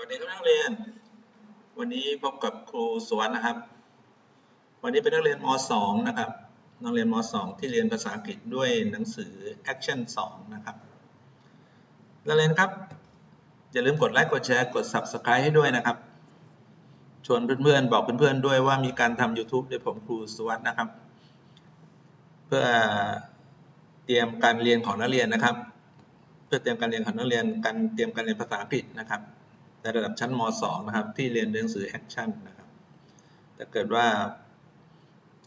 วัสดีครับนักเรียน วันนี้พบกับครูสวนนะครับ วันนี้เป็นนักเรียนม .2 นะครับ นักเรียนม .2 ที่เรียนภาษาอังกฤษด้วยหนังสือ Action 2 นะครับ นักเรียนครับ อย่าลืมกดไลค์ กดแชร์ กด Subscribe ให้ด้วยนะครับ ชวนเพื่อนๆ บอกเพื่อนๆ ด้วยว่ามีการทำ YouTube โดยผมครูสวัสดนะครับ เพื่อเตรียมการเรียนของนักเรียนนะครับ เพื่อเตรียมการเรียนของนักเรียน การเตรียมการเรียนภาษาอังกฤษนะครับ ในระดับชั้นม .2 นะครับ ที่เรียนหนังสือ Action นนะครับถ้าเกิดว่า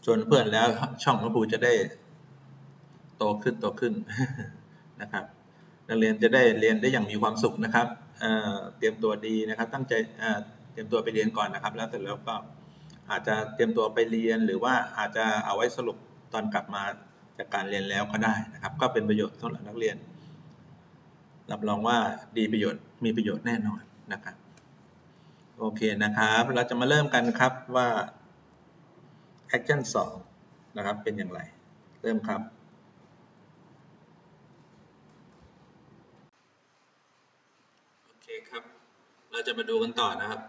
ชวนเพื่อนแล้วช่องของครูจะได้โตขึ้นโตขึ้นนะครับนักเรียนจะได้เรียนได้อย่างมีความสุขนะครับเเตรียมตัวดีนะครับ ตั้งใจเเตรียมตัวไปเรียนก่อนนะครับ แล้วเสร็จแล้วก็อาจจะเตรียมตัวไปเรียนหรือว่าอาจจะเอาไว้สรุปตอนกลับมาจากการเรียนแล้วก็ได้นะครับ ก็เป็นประโยชน์สำหรับนักเรียนรับรองว่าดีประโยชน์มีประโยชน์แน่นอน นะครับโอเคนะครับ เราจะมาเริ่มกันครับว่า action 2 นะครับ เป็นอย่างไร เริ่มครับ โอเคครับ เราจะมาดูกันต่อนะครับ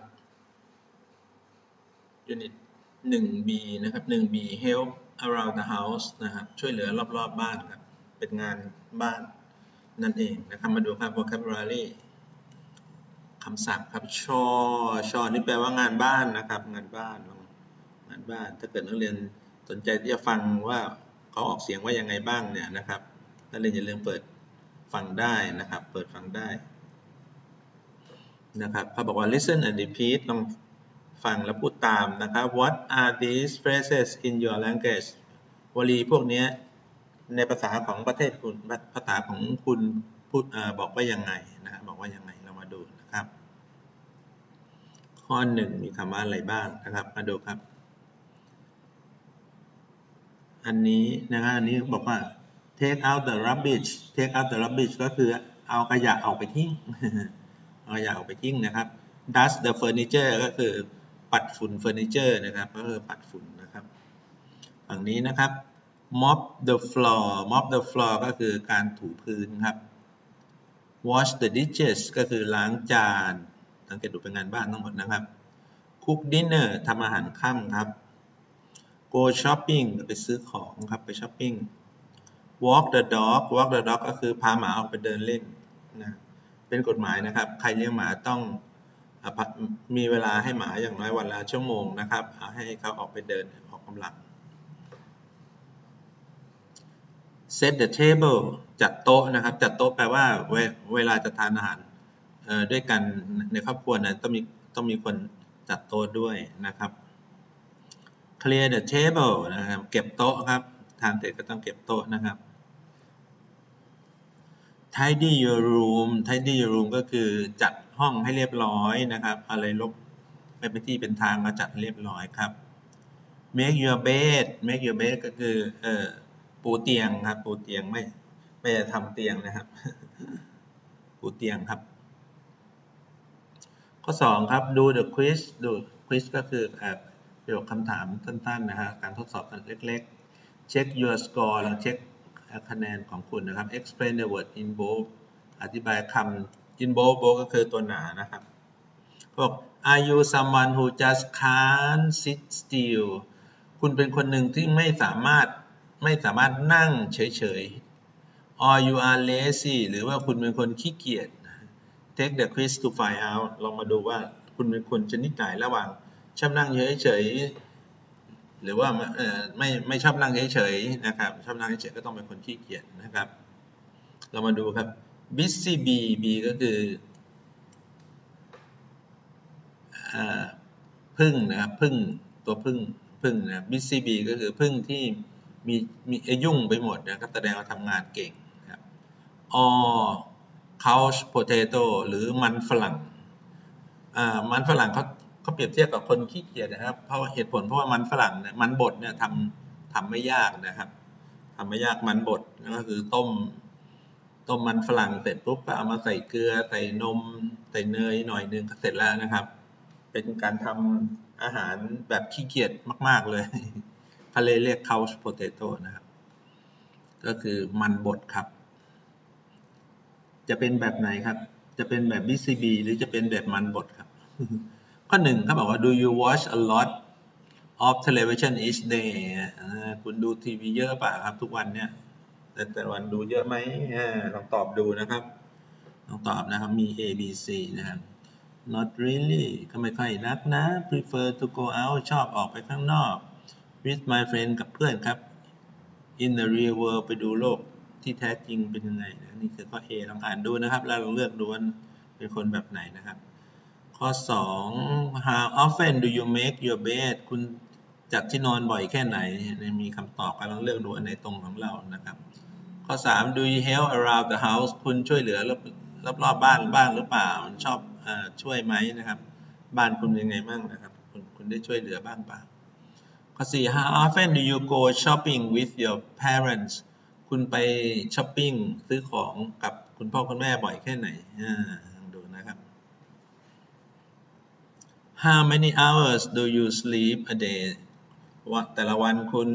unit 1b นะครับ 1b help around the house นะครับ ช่วยเหลือรอบๆบบ้านครับ เป็นงานบ้านนั่นเองนะครับ มาดูครับ vocabulary คำศัพท์ครับชอชอนี่แปลว่างานบ้านนะครับ งานบ้านงานบ้าน ถ้าเกิดนักเรียนสนใจที่จะฟังว่าเขาออกเสียงว่ายังไงบ้างเนี่ยนะครับนักเรียนอย่าลืมเปิดฟังได้นะครับ เปิดฟังได้นะครับเขาบอกว่า listen and repeat ต้องฟังแล้วพูดตามนะครับ what are these phrases in your language วลีพวกนี้ในภาษาของประเทศคุณภาษาของคุณพูดบอกว่ายังไงนะบอกว่ายังไง นะครับ ข้อหนึ่งมีคำว่าอะไรบ้างนะครับ มาดูครับ อันนี้นะครับอันนี้บอกว่า take out the rubbish take out the rubbish ก็คือเอาขยะออกไปทิ้ง เอาขยะออกไปทิ้งนะครับ dust the furniture ก็คือปัดฝุ่นเฟอร์นิเจอร์นะครับ ก็คือปัดฝุ่นนะครับ ฝั่งนี้นะครับ mop the floor mop the floor ก็คือการถูพื้นครับ wash the dishes ก็คือล้างจาน สังเกตดูเป็นงานบ้านทั้งหมดนะครับ cook dinner ทำอาหารค่ำครับ go shopping ไปซื้อของครับไปช้อปปิ้ง walk the dog walk the dog ก็คือพาหมาออกไปเดินเล่นนะเป็นกฎหมายนะครับ ใครเลี้ยงหมาต้องมีเวลาให้หมาอย่างน้อยวันละชั่วโมงนะครับ ให้เขาออกไปเดินออกกำลัง set the table จัดโต๊ะนะครับ จัดโต๊ะแปลว่าเวเวลาจะทานอาหารด้วยกันในครอบครัวนะต้องมีต้องมีคนจัดโต๊ะด้วยนะครับ clear the table นะครับ เก็บโต๊ะครับ ทานเสร็จก็ต้องเก็บโต๊ะนะครับ tidy your room tidy your room ก็คือจัดห้องให้เรียบร้อยนะครับ อะไรลบไม่เป็นที่เป็นทางก็จัดเรียบร้อยครับ make your bed make your bed ก็คือเอ่อ ปูเตียงครับ ปูเตียงไม่ไม่จะทำเตียงนะครับ ปูเตียงครับ ข้อ2ครับ do the quiz do quiz ก็คือประโยคคำถามสั้นๆนะฮะการทดสอบกันเล็กๆ check your score แล้วเช็คคะแนนของคุณนะครับ explain the word in bold อธิบายคำ in bold bold ก็คือตัวหนานะครับพวก are you someone who just can't sit still คุณเป็นคนหนึ่งที่ไม่สามารถ ไม่สามารถนั่งเฉยๆ or you are lazy หรือว่าคุณเป็นคนขี้เกียจ take the quiz to find out ลองมาดูว่าคุณเป็นคนชนิดไหนระหว่างชอบนั่งเฉยๆ หรือว่าไม่ไม่ชอบนั่งเฉยๆ นะครับชอบนั่งเฉยๆ ก็ต้องเป็นคนขี้เกียจนะครับ เรามาดูครับ busy bee bee ก็คือพึ่งนะครับพึ่งตัวพึ่งพึ่งนะ busy bee ก็คือพึ่งที่ มีมียุ่งไปหมดนะครับแสดงว่าทำงานเก่งครับ or couch potato หรือมันฝรั่งอ่ามันฝรั่งเขาเขาเปรียบเทียบกับคนขี้เกียจนะครับ เพราะเหตุผลเพราะว่ามันฝรั่งเนี่ยมันบดเนี่ยทำทำไม่ยากนะครับทำไม่ยากมันบดก็คือต้ม ต้มมันฝรั่งเสร็จปุ๊บก็เอามาใส่เกลือใส่นม ใส่เนยหน่อยนึงก็เสร็จแล้วนะครับ เป็นการทำอาหารแบบขี้เกียจมาก ๆเลย เขาเลยเรียก couch potato นะครับ ก็คือมันบดครับ จะเป็นแบบไหนครับ จะเป็นแบบ BCB หรือจะเป็นแบบมันบดครับ ข้อหนึ่งเขาบอกว่า do you watch a lot of television each day คุณดูทีวีเยอะป่ะครับทุกวันเนี่ย แต่แต่วันดูเยอะไหมลองตอบดูนะครับ ลองตอบนะครับ มี A B C นะครับ not really ก็ไม่ค่อยนักนะ prefer to go out ชอบออกไปข้างนอก with my friend กับเพื่อนครับ in the real world ไปดูโลกที่แท้จริงเป็นยังไงนะนี่คือข้อ A ลองอ่านดูนะครับ แล้วลองเลือกดูว่าเป็นคนแบบไหนนะครับ ข้อ 2 how often do you make your bed คุณจัดที่นอนบ่อยแค่ไหนเนี่ยมีคำตอบกันลองเลือกดูอันไหนตรงของเรานะครับ ข้อ 3 do you help around the house คุณช่วยเหลือรอบรอบรอบบ้านบ้างหรือเปล่าชอบอช่วยไหมนะครับ บ้านคุณยังไงบ้างนะครับ คุณคุณได้ช่วยเหลือบ้างเปล่า ข้อ4 how often do you go shopping with your parents คุณไปช้อปปิ้งซื้อของกับคุณพ่อคุณแม่บ่อยแค่ไหนลองดูนะครับ How many hours do you sleep a day ว่าแต่ละวันคุณ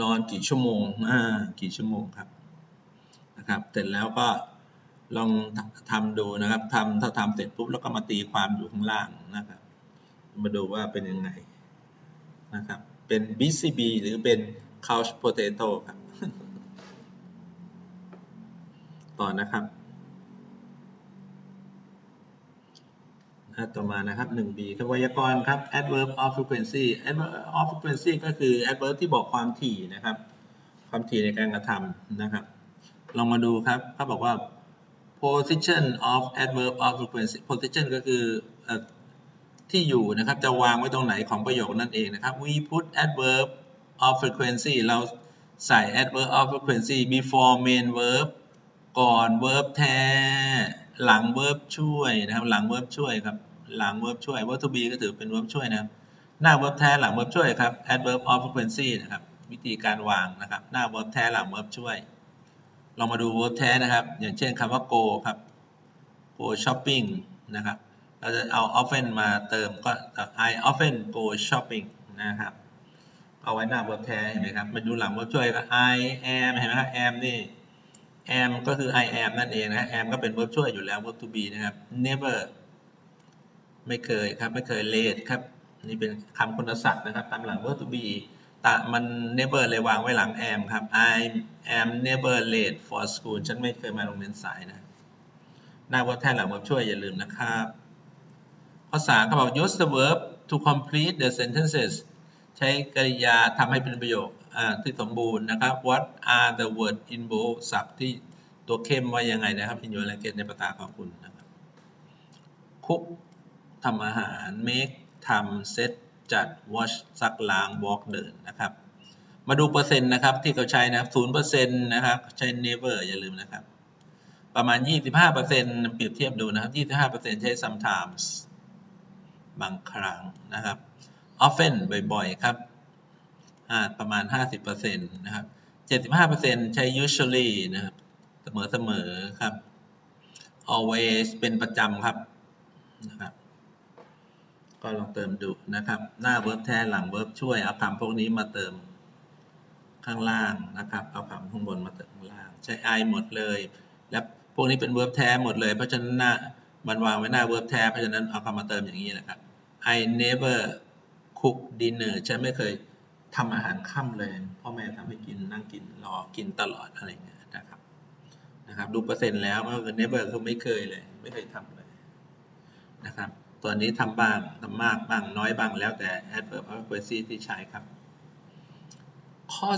นอนกี่ชั่วโมงกี่ชั่วโมงครับนะครับ เสร็จแล้วก็ลองทำดูนะครับทำถ้าทำเสร็จปุ๊บแล้วก็มาตีความอยู่ข้างล่างนะครับ มาดูว่าเป็นยังไงนะครับ เป็น BCB หรือเป็น couch potato ครับ ต่อนะครับต่อมานะครับ 1b คือไวยากรณ์ครับ adverb of frequency adverb of frequency ก็คือ adverb ที่บอกความถี่นะครับ ความถี่ในการกระทำนะครับ ลองมาดูครับเขาบอกว่า position of adverb of frequency position ก็คืออ ที่อยู่นะครับ จะวางไว้ตรงไหนของประโยคนั่นเองนะครับ we put adverb of frequency เราใส่ adverb of frequency before main verb ก่อน verb แท้ หลัง verb ช่วยนะครับ หลัง verb ช่วยครับ หลัง verb ช่วย verb to be ก็ถือเป็น verb ช่วยนะครับ หน้า verb แท้ หลัง verb ช่วยครับ adverb of frequency นะครับ วิธีการวางนะครับ หน้า verb แท้ หลัง verb ช่วยลองมาดู verb แท้นะครับ อย่างเช่นคำว่า go ครับ go shopping นะครับ เราจะเอา often มาเติมก็ I often go shopping นะครับเอาไว้หน้า verb แท้เห็นไหมครับมาดูหลัง verb ช่วยก็ I am เห็นไหมครับ am นี่ am ก็คือ I am นั่นเองนะ am ก็เป็น verb ช่วยอยู่แล้ว verb to be นะครับ never ไม่เคยครับ ไม่เคย late ครับ นี่เป็นคำคุณศัพท์นะครับ ตามหลัง verb to be ตมัน never เลยวางไว้หลัง am ครับ I am never late for school ฉันไม่เคยมาโรงเรียนสายนะ หน้า verb แท้หลัง verb ช่วยอย่าลืมนะครับ ข้อสาเขาบอก use the verb to complete the sentences ใช้กริยาทำให้เป็นประโยคที่สมบูรณ์นะครับ what are the word involved ศัพท์ที่ตัวเข้มว่ายังไงนะครับ in your language ในภาษาของคุณนะครับ cook ทำอาหาร make ทำ set จัด wash ซักล้าง walk เดินนะครับ มาดูเปอร์เซ็นต์นะครับที่เขาใช้นะครับศูนย์เปอร์เซ็นต์นะครับใช้ never อย่าลืมนะครับ ประมาณ 25%เปรียบเทียบดูนะครับ 25%ใช้ sometimes บางครั้งนะครับ often บ่อยๆ ครับประมาณ 50%นะครับ75%ใช้ usually นะครับ เสมอๆ ครับ always เป็นประจำครับนะครับ ก็ลองเติมดูนะครับ หน้า verb แทนหลัง verb ช่วย เอาคำพวกนี้มาเติมข้างล่างนะครับ เอาคำข้างบนมาเติมข้างล่าง ใช้ I หมดเลย และพวกนี้เป็น verb แท้หมดเลย เพราะฉะนั้นหน้ามันวางไว้หน้า verb แท้ เพราะฉะนั้นเอาคำมาเติมอย่างนี้นะครับ I never cook dinner ฉันไม่เคยทำอาหารค่ำเลยพ่อแม่ทำให้กินนั่งกินรอกินตลอดอะไรเงี้ยนะครับนะครับ ดูเปอร์เซ็นต์แล้วก็คือ never คือไม่เคยเลย ไม่เคยทำเลยนะครับตัวนี้ทำบ้างทำมากบ้างน้อยบ้างแล้วแต่ adverb of frequency ที่ใช้ครับ ข้อ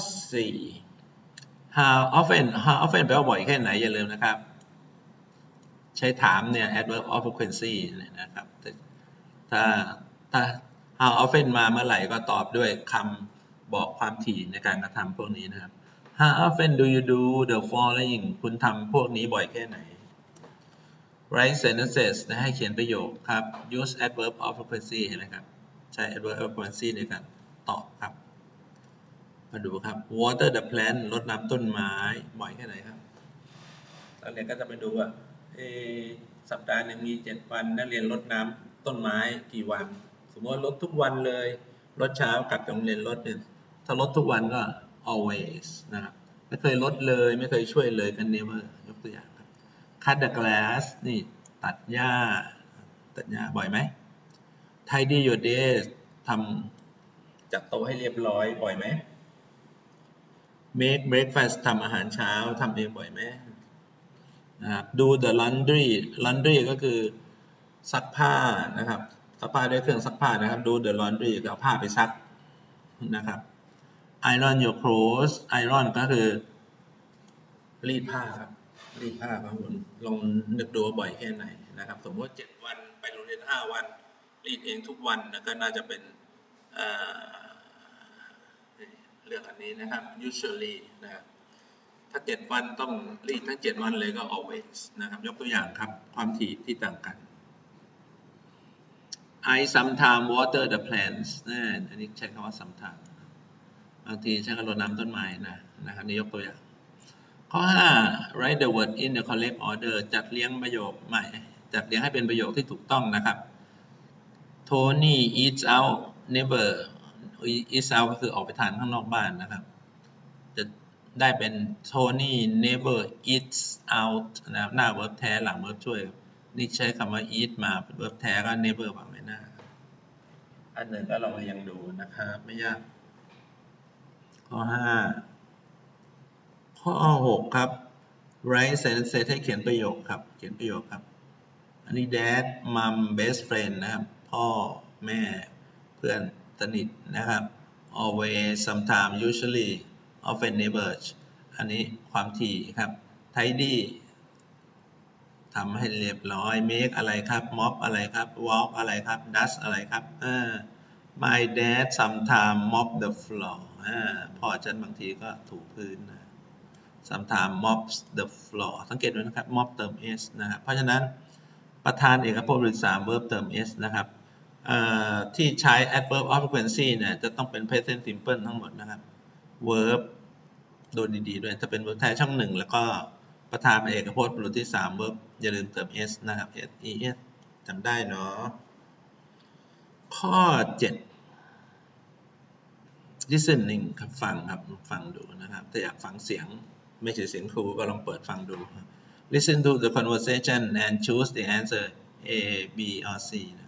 4 how often how often แปลว่าบ่อยแค่ไหนอย่าลืมนะครับ ใช้ถามเนี่ย adverb of frequency เนี่ยนะครับ ถ้าถ้า how often มาเมื่อไหร่ก็ตอบด้วยคำบอกความถี่ในการกระทำพวกนี้นะครับ how often do you do the following คุณทำพวกนี้บ่อยแค่ไหน write sentences นะให้เขียนประโยคครับ use adverb of frequency เห็นไหมครับ ใช้ adverb of frequency ในการตอบครับ มาดูครับ water the plant รดน้ำต้นไม้บ่อยแค่ไหนครับนักเรียนก็จะไปดูว่าสัปดาห์หนึ่งมี 7 วันนักเรียนรดน้ำ ต้นไม้กี่วัน สมมติลดทุกวันเลยลดเช้ากลับจากโรงเรียนลดเนี่ยถ้าลดทุกวันก็ always นะครับไม่เคยลดเลยไม่เคยช่วยเลยกัน never ยกตัวอย่างครับ cut the glass นี่ตัดหญ้า ตัดหญ้าบ่อยไหม tidy your desk ทำจัดโต๊ะให้เรียบร้อยบ่อยไหม make breakfast ทำอาหารเช้าทำเองบ่อยไหมนะครับ do the laundry laundry ก็คือ ซักผ้านะครับซักผ้าด้วยเครื่องซักผ้านะครับ do the laundry ก็เอาผ้าไปซักนะครับ iron your clothes iron ก็คือ รีดผ้าครับ รีดผ้าครับผมลองนึกดูบ่อยแค่ไหนนะครับ สมมติเจ็ดวันไปโรงเรียนห้าวัน รีดเองทุกวันนะก็น่าจะเป็นเเรื่องอันนี้นะครับ usually นะครับถ้าเจ็ดวันต้องรีดทั้งเจ็ดวันเลยก็ always นะครับ ยกตัวอย่างครับ ความถี่ที่ต่างกัน I sometimes water the plants นะอันนี้ใช้คำว่า sometimes บางทีใช้คำรดน้ำต้นไม้นะนะครับนี่ยกตัวอย่าง ข้อ 5 write the word in the correct order จัดเรียงประโยคใหม่ จัดเรียงให้เป็นประโยคที่ถูกต้องนะครับ Tony eats out never eats out ก็คือออกไปทานข้างนอกบ้านนะครับ จะได้เป็น Tony never eats out นะครับหน้า verb แท้หลัง verb ช่วย นี่ใช้คำว่า eat มา verb แท้ก็ never วางไว้หน้าอันหนึ่งก็ลองมายังดูนะครับ ไม่ยาก ข้อ 5 ข้อ 6 ครับ write sentence ให้เขียนประโยคครับ เขียนประโยคครับ อันนี้ dad mom best friend นะครับ พ่อ แม่ เพื่อน สนิท นะครับ always sometime usually often never อันนี้ความถี่ครับ tidy ทำให้เรียบร้อย make อะไรครับ mop อะไรครับ walk อะไรครับ dust อะไรครับเออ my dad sometime mop the floor อ่าพ่อฉันบางทีก็ถูพื้นนะ sometime mops the floor สังเกตด้วยนะครับ mop เติม s นะครับ เพราะฉะนั้นประธานเอกพจน์บริสาม verb เติม s นะครับที่ใช้ adverb of frequency เนี่ยจะต้องเป็น present simple ทั้งหมดนะครับ verb ดูดีๆด้วยถ้าเป็น verb แท้ช่องหนึ่งแล้วก็ ประธานเอกพจน์บุรุษที่3 verb อย่าลืมเติม s นะครับ s e s จำได้เนาะ ข้อ 7 listening ครับฟังครับฟังดูนะครับ ถ้าอยากฟังเสียงไม่ใช่เสียงครูก็ลองเปิดฟังดู listen to the conversation and choose the answer A B or C นะ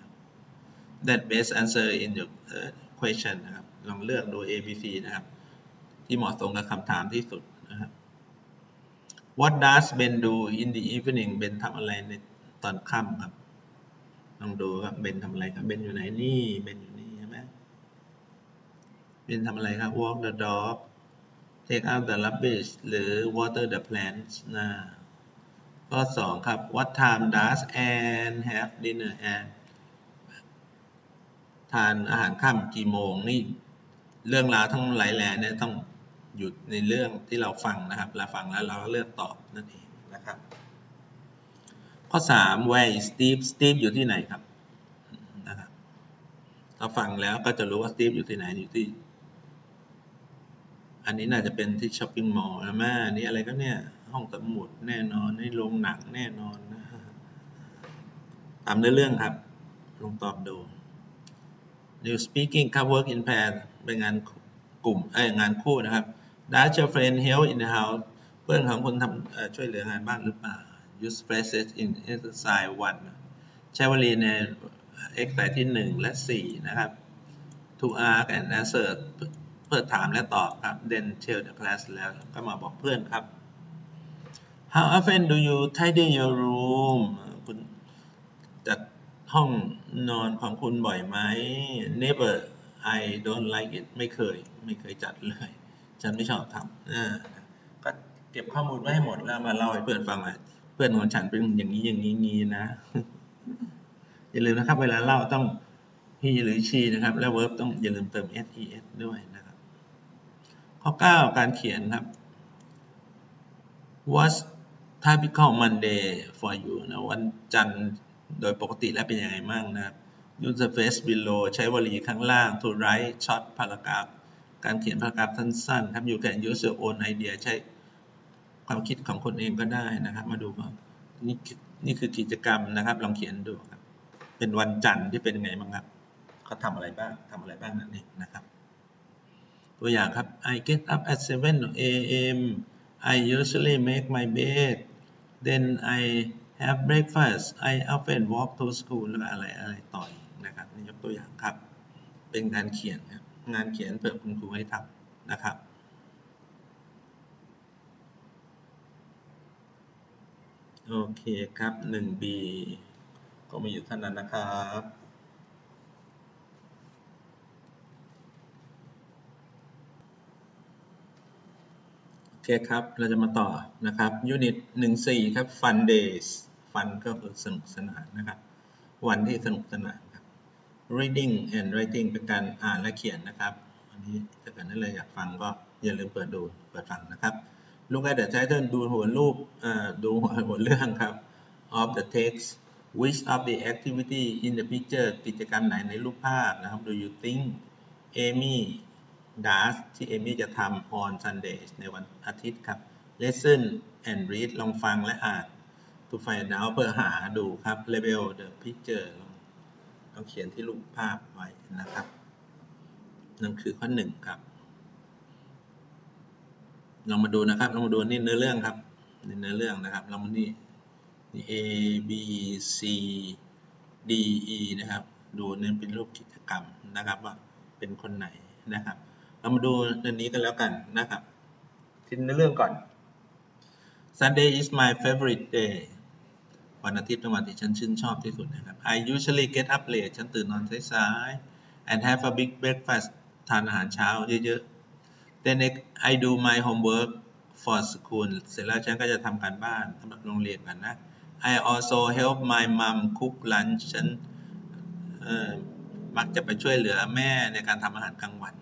that best answer in your question นะครับ ลองเลือกดู A B C นะครับ ที่เหมาะสมกับคำถามที่สุดนะครับ What does Ben do in the evening Ben ทำอะไรในตอนค่ำครับลองดูครับ Ben ทำอะไรครับ Ben อยู่ไหนนี่ Ben อยู่นี่ใช่ไหม Ben ทำอะไรครับ Walk the dog take out the rubbish หรือ water the plants นะข้อ2ครับ What time does Anne have dinner Anne ทานอาหารค่ำกี่โมงนี่เรื่องราวทั้งหลายแหล่เนี่ยต้อง หยุดในเรื่องที่เราฟังนะครับเราฟังแล้วเราก็เลือกตอบนั่นเองนะครับ ข้อ 3 where is Steve Steve อยู่ที่ไหนครับนะครับถ้าฟังแล้วก็จะรู้ว่า Steve อยู่ที่ไหนอยู่ที่ อันนี้น่าจะเป็นที่ช้อปปิ้งมอลล์นะแม่นี่อะไรก็เนี่ย ห้องสมุดแน่นอนนี่โรงหนังแน่นอนนะตามเนื้อเรื่องครับ ลองตอบดู New speaking ครับ work in pair เป็นงานกลุ่มเอ้ยงานคู่นะครับ Does your friend help in the house เพื่อนของคุณทำช่วยเหลืองานบ้านหรือเปล่า Use phrases in exercise 1ใช้วลีใน exercise ที่ 1 และ 4 นะครับ to ask and answer เพื่อถามและตอบครับ then tell the class แล้วก็มาบอกเพื่อนครับ How often do you tidy your room คุณจัดห้องนอนของคุณบ่อยไหม Never I don't like it ไม่เคย ไม่เคยจัดเลย ฉันไม่ชอบทำก็เก็บข้อมูลไว้ให้หมดแล้วมาเล่าให้เพื่อนฟังว่าเพื่อนของฉันเป็นอย่างนี้อย่างนี้งี้นะ อย่าลืมนะครับ เวลาเล่าต้อง he หรือ she นะครับ แล้ว verb ต้องอย่าลืมเติม ses ด้วยนะครับ ข้อ 9 การเขียนครับ what's typical Monday for you นะวันจันทร์โดยปกติแล้วเป็นยังไงบ้างนะครับ use the phrase below ใช้วลีข้างล่าง to write short paragraph การเขียนพารากราฟสั้นๆครับ you can use your own idea ใช้ความคิดของคนเองก็ได้นะครับ มาดูกันนี่นี่คือกิจกรรมนะครับ ลองเขียนดูครับ เป็นวันจันทร์ที่เป็นยังไงบ้างครับเขาทำอะไรบ้างทำอะไรบ้างนั่นเองนะครับ ตัวอย่างครับ I get up at 7 a.m. I usually make my bed then I have breakfast I often walk to school แล้วอะไรอะไรต่ออีกนะครับนี่ยกตัวอย่างครับ เป็นการเขียนครับ งานเขียนเผื่อคุณครูให้ทำนะครับโอเคครับ 1B ก็มีอยู่เท่านั้นนะครับโอเคครับ เราจะมาต่อนะครับ Unit 14 ครับ Fun Days Fun ก็คือสนุกสนานนะครับ วันที่สนุกสนาน Reading and Writing เป็นการอ่านและเขียนนะครับ อันนี้ถ้าเกิดนั่นเลยอยากฟังก็อย่าลืมเปิดดู เปิดฟังนะครับ Look at the title ดูหัวรูปดูหัวเรื่องครับ of the text which of the activity in the picture กิจกรรมไหนในรูปภาพนะครับ do you think Amy does ที่เอมี่จะทำ on Sunday ในวันอาทิตย์ครับ listen and read ลองฟังและอ่าน to find out เพื่อหาดูครับ label the picture ลองลองเขียนที่รูปภาพไว้นะครับ นั่นคือข้อหนึ่งครับลองมาดูนะครับลองมาดูนี่เนื้อเรื่องครับนี่เนื้อเรื่องนะครับเรามานี่นี่ A B C D E นะครับ ดูเนี่เป็นรูปกิจกรรมนะครับว่าเป็นคนไหนนะครับ เรามาดูเรื่องนี้กันแล้วกันนะครับที่เนื้อเรื่องก่อน Sunday is my favorite day วันอาทิตย์เป็นวันที่ฉันชื่นชอบที่สุดนะครับ I usually get up late ฉันตื่นนอนสายๆ and have a big breakfast ทานอาหารเช้าเยอะๆ then I do my homework for school เสร็จแล้วฉันก็จะทำการบ้านสำหรับโรงเรียนกันนะ I also help my mom cook lunch ฉันมักจะไปช่วยเหลือแม่ในการทำอาหารกลางวัน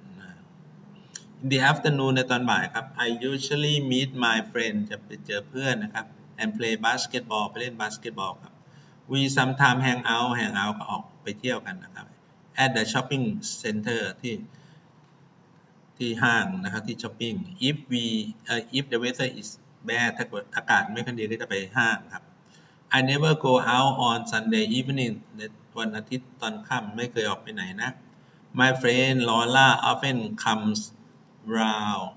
In the afternoon ในตอนบ่ายครับ I usually meet my friend จะไปเจอเพื่อนนะครับ and play basketball ไปเล่นบาสเกตบอลครับ We sometimes hang out hang out ก็ออกไปเที่ยวกันนะครับ at the shopping center ที่ที่ห้างนะครับที่ช้อปปิ้ง if we uh, if the weather is bad ถ้าอากาศไม่ค่อยดีก็จะไปห้างครับ I never go out on Sunday evening ในวันอาทิตย์ตอนค่ำไม่เคยออกไปไหนนะ My friend Laura often comes round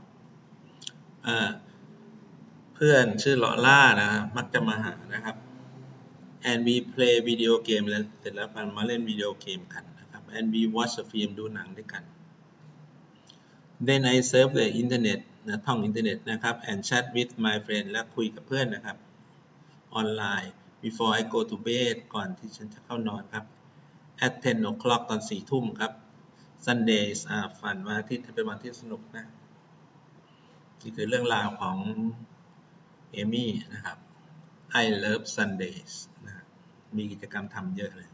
เอ่อ เพื่อนชื่อลอล่านะครับมักจะมาหานะครับ and we play video game แล้วเสร็จแล้วมันมาเล่นวิดีโอเกมกันนะครับ and we watch a film ดูหนังด้วยกัน then I surf the internet นะท่องอินเทอร์เน็ตนะครับ and chat with my friend และคุยกับเพื่อนนะครับ ออนไลน์ before I go to bed ก่อนที่ฉันจะเข้านอนครับ at 10 o'clock ตอน4ทุ่มครับ Sundays อ่าฝันวันอาทิตย์เป็นวันที่สนุกนะ นี่คือเรื่องราวของ เอมี่นะครับ I love Sundays นะครับมีกิจกรรมทำเยอะเลย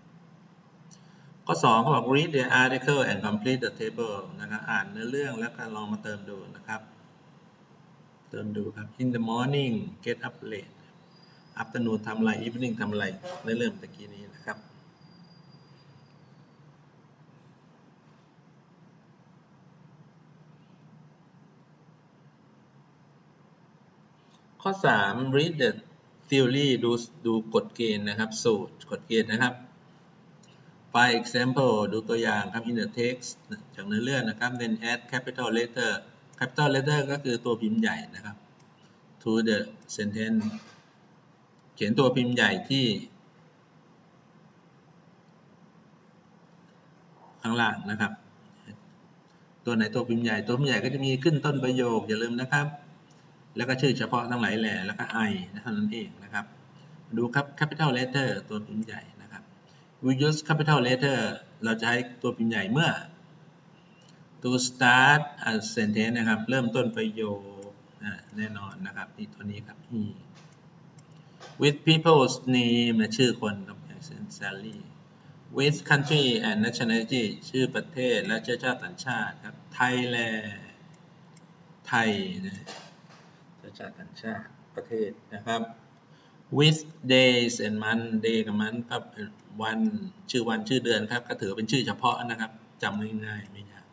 ข้อ2เขาบอก read the article and complete the table นะครับ อ่านเนื้อเรื่องแล้วก็ลองมาเติมดูนะครับ เติมดูครับ in the morning get up late afternoon ทำอะไร evening ทำอะไรในเรื่องตะกี้นี้นะครับ ข้อ 3 read the theory ดูดูกฎเกณฑ์นะครับ สูตรกฎเกณฑ์นะครับ by example ดูตัวอย่างครับ in the text จากเนื้อเรื่องนะครับ then add capital letter capital letter ก็คือตัวพิมพ์ใหญ่นะครับ to the sentence เขียนตัวพิมพ์ใหญ่ที่ ข้างล่างนะครับ ตัวไหนตัวพิมพ์ใหญ่ ตัวพิมพ์ใหญ่ก็จะมีขึ้นต้นประโยคอย่าลืมนะครับ แล้วก็ชื่อเฉพาะทั้งหลายแหล่แล้วก็ I เท่านั้นเองนะครับดูครับ capital letter ตัวพิมพ์ใหญ่นะครับ we use capital letter เราจะใช้ตัวพิมพ์ใหญ่เมื่อ to start a sentence นะครับ เริ่มต้นประโยคแน่นอนนะครับนี่ตัวนี้ครับ e with people's name นะชื่อคนครับอย่างเช่น Sally with country and nationality ชื่อประเทศและเชื้อชาติสัญชาติครับ Thailand ไทยนะ ชาติสัญชาติประเทศนะครับ with days and month day กับ month ครับวันชื่อวันชื่อเดือนครับ ก็ถือเป็นชื่อเฉพาะนะครับจำง่ายๆไม่ยาก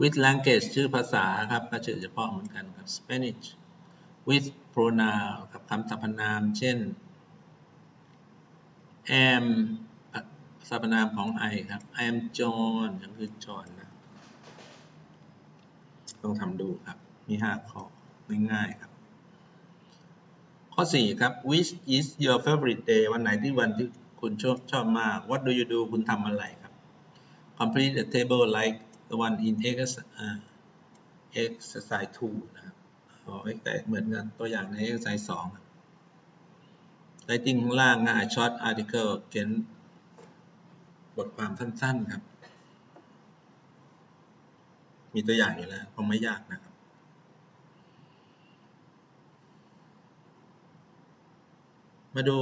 with language ชื่อภาษาครับก็ชื่อเฉพาะเหมือนกันครับ Spanish with pronoun ครับคำสรรพนาม เช่น am สรรพนามของ I ครับ I am John ก็คือ John นะ ต้องทำดูครับ มี 5 ข้อ ง่ายๆครับข้อ 4 ครับ which is your favorite day วันไหนที่วันที่คุณชอบชอบมาก what do you do คุณทำอะไรครับ complete the table like the one in exercise อ่า exercise 2นะครับอ๋อเหมือนกันตัวอย่างใน exercise 2 writing ข้างล่างง่าย short article เขียนบทความสั้นๆครับ มีตัวอย่างอยู่แล้วคงไม่ยากนะครับ มาดู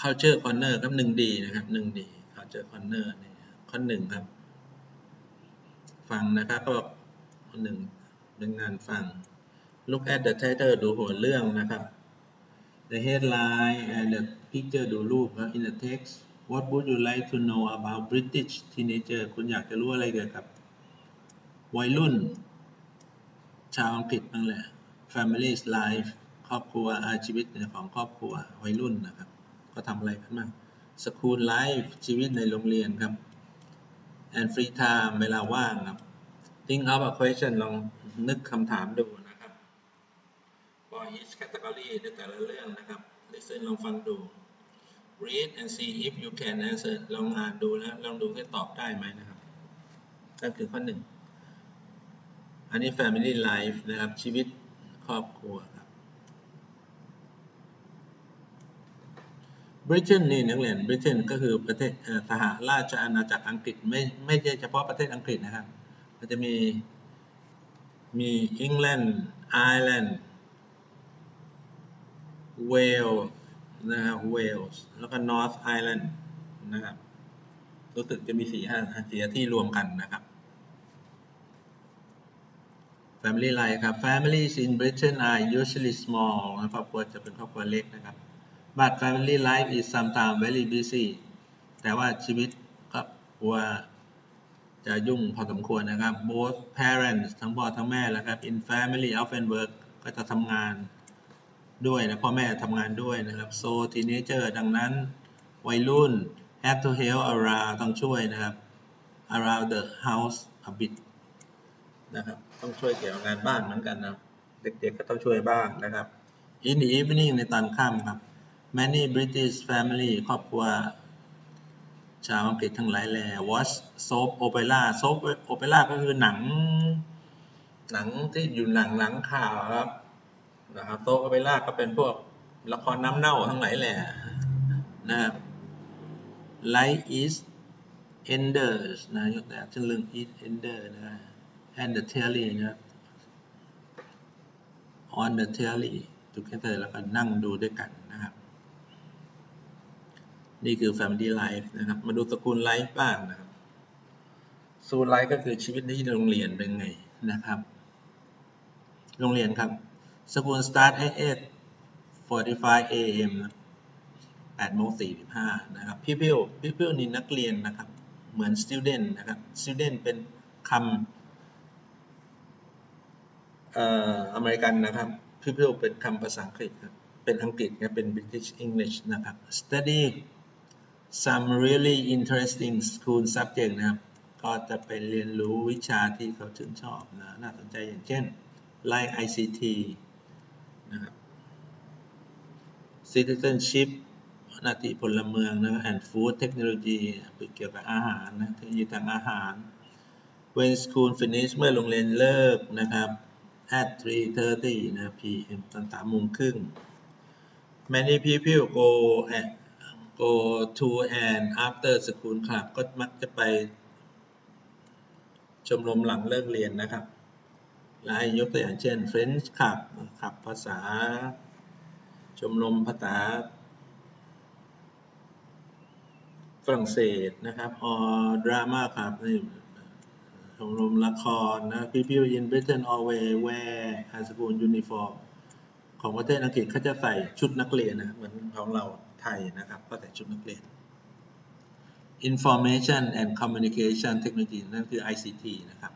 culture corner ครับหนึ่งดีนะครับหนึ่งดี culture corner นี่ข้อหนึ่งครับ ฟังนะครับก็ข้อหนึ่งเป็นงานฟัง look at the title ดูหัวเรื่องนะครับ the headline and the picture ดูรูปครับ in the text what would you like to know about British teenager คุณอยากจะรู้อะไรเกี่ยวกับวัยรุ่น ชาวอังกฤษบ้างแหละ family's life ครอบครัวอาชีวิตของครอบครัววัยรุ่นนะครับ ก็ทำอะไรกันบ้าง school life ชีวิตในโรงเรียนครับ and free time เวลาว่างครับ think of a question ลองนึกคำถามดูนะครับ for each category ในแต่ละเรื่องนะครับ listen ลองฟังดู read and see if you can answer ลองอ่านดูแล้วลองดูให้ตอบได้ไหมนะครับนั่นคือข้อหนึ่ง อันนี้ family life นะครับชีวิต รอบครัวครับ Britain นี่นักเรียน Britain ก็คือประเทศสหราชอาณาจักรอังกฤษไม่ไม่ใช่เฉพาะประเทศอังกฤษนะครับ มันจะมีมี England Ireland Wales นะครับ Wales แล้วก็ North Ireland นะครับรู้สึกจะมีสี่ห้าสี่ที่รวมกันนะครับ Family life ครับ Families in Britain are usually small ครอบครัวจะเป็นครอบครัวเล็กนะครับ but family life is sometimes very busy แต่ว่าชีวิตครอบครัวจะยุ่งพอสมควรนะครับ both parents ทั้งพ่อทั้งแม่แล้วครับ in family often work ก็จะทำงานด้วยนะพ่อแม่ทำงานด้วยนะครับ so teenager ดังนั้นวัยรุ่น have to help around ต้องช่วยนะครับ around the house a bit นะครับ ต้องช่วยเกี่ยวกับงานบ้านเหมือนกันนะเด็กๆก็ต้องช่วยบ้างนะครับ in the evening ในตอนค่ำครับ many British family ครอบครัวชาวอังกฤษทั้งหลายแหล่ watch soap opera soap opera ก็คือหนัง หนังที่อยู่หนังหลังข่าวครับนะครับ soap opera ก็เป็นพวกละครน้ำเน่าทั้งหลายแหล่นะครับ Light is enders นะยกตัวอย่างเช่นเรื่อง is ender นะ and the telly นะครับ on the telly together แล้วก็นั่งดูด้วยกันนะครับ นี่คือ Family Life นะครับ มาดูสกุลไลฟ์บ้างนะครับสกุลไลฟ์ก็คือชีวิตที่โรงเรียนเป็นไงนะครับ โรงเรียนครับสกุล start at 8:45 a.m. นะ8โมง45นะครับ pupil pupil นี่นักเรียนนะครับ เหมือน student นะครับ student เป็นคำ อ่ออเมริกันนะครับ pupil เป็นคำภาษาอังกฤษครับ เป็นอังกฤษนะเป็น British English นะครับ study some really interesting school subject นะครับ ก็จะไปเรียนรู้วิชาที่เขาชื่นชอบนะ น่าสนใจอย่างเช่น like ICT นะครับ citizenship หน้าที่พลเมืองนะ and food technology เกี่ยวกับอาหารนะเทคโนโลยีทางอาหาร when school finish เมื่อโรงเรียนเลิกนะครับ at 3:30 นะ p.m. ตอนสามโมงครึ่ง many people go at go to and after school club ก็มักจะไปชมรมหลังเลิกเรียนนะครับและยกตัวอย่างเช่น French Club ขับภาษา ชมรมภาษาฝรั่งเศสนะครับ or drama ครับนี่ ชมรมละครนะ people in Britain always wear high school uniform ของประเทศอังกฤษเขาจะใส่ชุดนักเรียนนะเหมือนของเราไทยนะครับก็ใส่ชุดนักเรียน information and communication technology นั่นคือ ICT นะครับ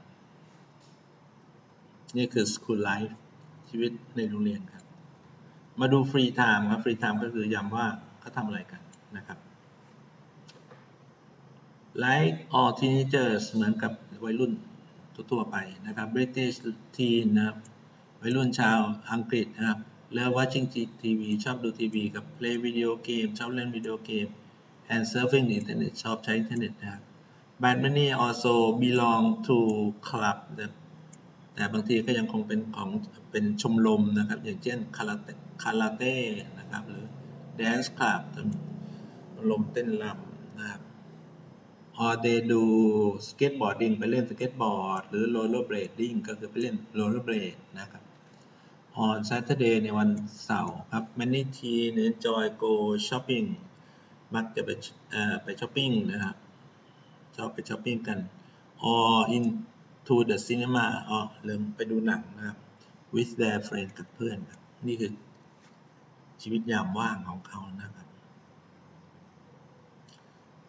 นี่คือ school life ชีวิตในโรงเรียนครับ มาดู free time ครับ free time ก็คือย้ำว่าเขาทำอะไรกันนะครับ like all teenagers เหมือนกับ วัยรุ่นทั่วๆไปนะครับ British teen นะครับวัยรุ่นชาวอังกฤษนะครับแล้ว watching TV ชอบดูทีวีกับ play video game ชอบเล่นวิดีโอเกม and surfing the internet ชอบใช้อินเทอร์เน็ตนะครับ but many also belong to club แต่แต่บางทีก็ยังคงเป็นของเป็นชมรมนะครับ อย่างเช่นคาราเต้คาราเต้นะครับหรือ dance club ชมรมเต้นรำ or they do skateboarding ไปเล่นสเก็ตบอร์ดหรือ rollerblading ก็คือไปเล่น rollerblade นะครับ on Saturday ในวันเสาร์ครับ many teen enjoy go shopping มักจะไปเอ่อไปช้อปปิ้งนะครับชอบไปช้อปปิ้งกัน or into the cinema อ๋อเริ่มไปดูหนังนะครับ with their friend กับเพื่อนครับนี่คือชีวิตยามว่างของเขานะครับ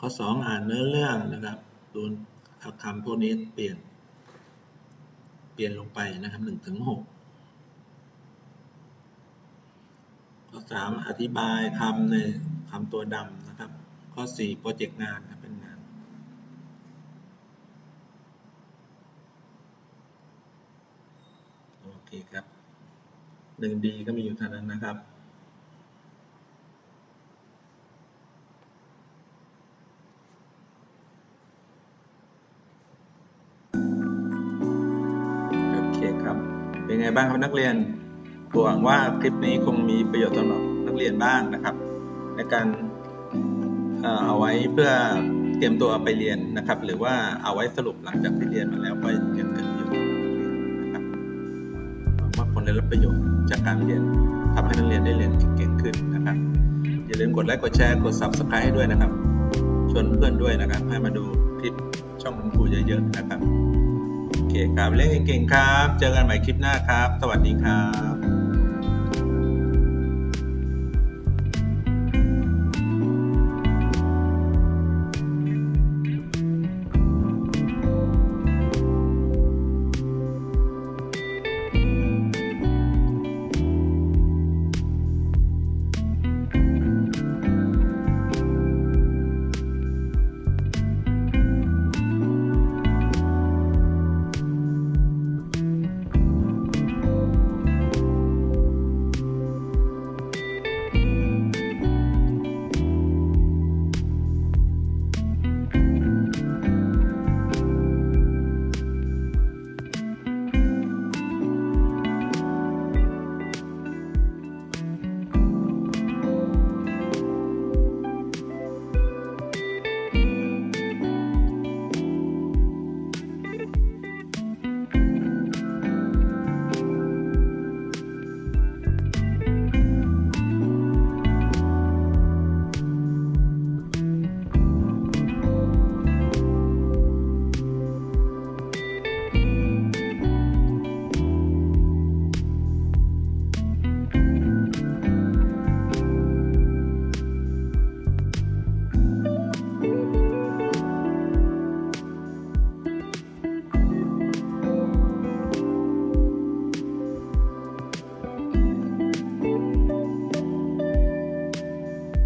ข้อสองอ่านเนื้อเรื่องนะครับดูเอาคำพวกนี้เปลี่ยน เปลี่ยนลงไปนะครับหนึ่งถึงหกข้อสามอธิบายคำในคำตัวดำนะครับ ข้อสี่โปรเจกต์งานครับเป็นงาน โอเคครับหนึ่งดีก็มีอยู่เท่านั้นนะครับ ไงบ้างครับนักเรียนหวังว่าคลิปนี้คงมีประโยชน์สำหรับนักเรียนบ้างนะครับ ในการเอาไว้เพื่อเตรียมตัวไปเรียนนะครับ หรือว่าเอาไว้สรุปหลังจากที่เรียนมาแล้วก็ยังเกิดประโยชน์นักเรียนนะครับว่าคนได้รับประโยชน์จากการเรียนทำให้นักเรียนได้เรียนเก่งขึ้นนะครับ อย่าลืมกดไลค์กดแชร์กด subscribe ให้ด้วยนะครับ ชวนเพื่อนด้วยนะครับ ให้มาดูคลิปช่องคุณครูเยอะๆนะครับ โอเคครับเล่นเก่งๆครับ เจอกันใหม่คลิปหน้าครับ สวัสดีครับ